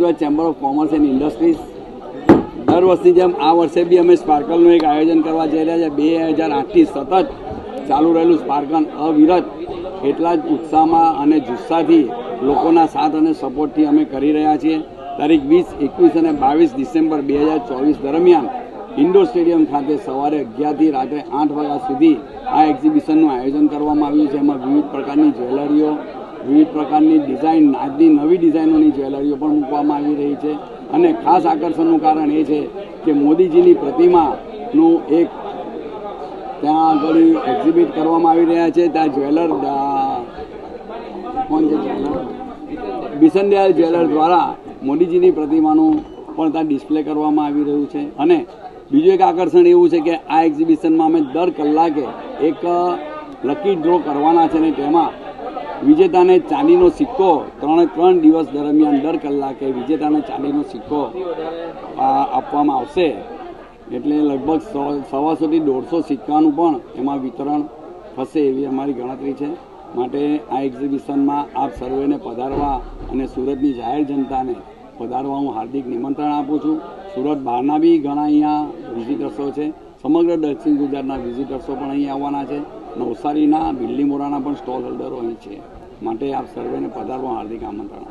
Gujarat chamber of commerce and industries. દર વર્ષની જેમ આ વર્ષે બી અમે સ્પાર્કલનું એક આયોજન કરવા જઈ રહ્યા છે બે હજાર આઠથી સતત ચાલુ રહેલું સ્પાર્કલ અવિરત એટલા જ ઉત્સાહમાં અને જુસ્સાથી લોકોના સાથ અને સપોર્ટથી અમે કરી રહ્યા છીએ. તારીખ વીસ, એકવીસ અને બાવીસ ડિસેમ્બર બે હજાર ચોવીસ દરમિયાન ઇન્ડોર સ્ટેડિયમ ખાતે સવારે અગિયારથી રાત્રે આઠ વાગ્યા સુધી આ એક્ઝિબિશનનું આયોજન કરવામાં આવ્યું છે. એમાં વિવિધ પ્રકારની જ્વેલરીઓ વિવિધ પ્રકારની ડિઝાઇન, આજની નવી ડિઝાઇનોની જ્વેલરીઓ પણ મૂકવામાં આવી રહી છે. અને ખાસ આકર્ષણનું કારણ એ છે કે મોદીજીની પ્રતિમાનું એક ત્યાં આગળ એક્ઝિબિટ કરવામાં આવી રહ્યા છે. ત્યાં જ્વેલર કોણ છે જ્વેલર? બિસનદયાલ જ્વેલર દ્વારા મોદીજીની પ્રતિમાનું પણ ત્યાં ડિસ્પ્લે કરવામાં આવી રહ્યું છે. અને બીજું એક આકર્ષણ એવું છે કે આ એક્ઝિબિશનમાં અમે દર કલાકે એક લકી ડ્રો કરવાના છે ને તેમાં વિજેતાને ચાંદીનો સિક્કો ત્રણે ત્રણ દિવસ દરમિયાન દર કલાકે વિજેતાને ચાંદીનો સિક્કો આપવામાં આવશે. એટલે લગભગ સવાસોથી દોઢસો સિક્કાનું પણ એમાં વિતરણ થશે એવી અમારી ગણતરી છે. માટે આ એક્ઝિબિશનમાં આપ સર્વેને પધારવા અને સુરતની જાહેર જનતાને પધારવા હું હાર્દિક નિમંત્રણ આપું છું. સુરત બહારના બી ઘણા અહીંયા વિઝિટર્સો છે. સમગ્ર દક્ષિણ ગુજરાતના વિઝિટર્સો પણ અહીં આવવાના છે. નવસારીના બિલ્લીમોરાના પણ સ્ટોલ હોલ્ડરો અહીં છે. માટે આપ સર્વેને પધારવા હાર્દિક આમંત્રણ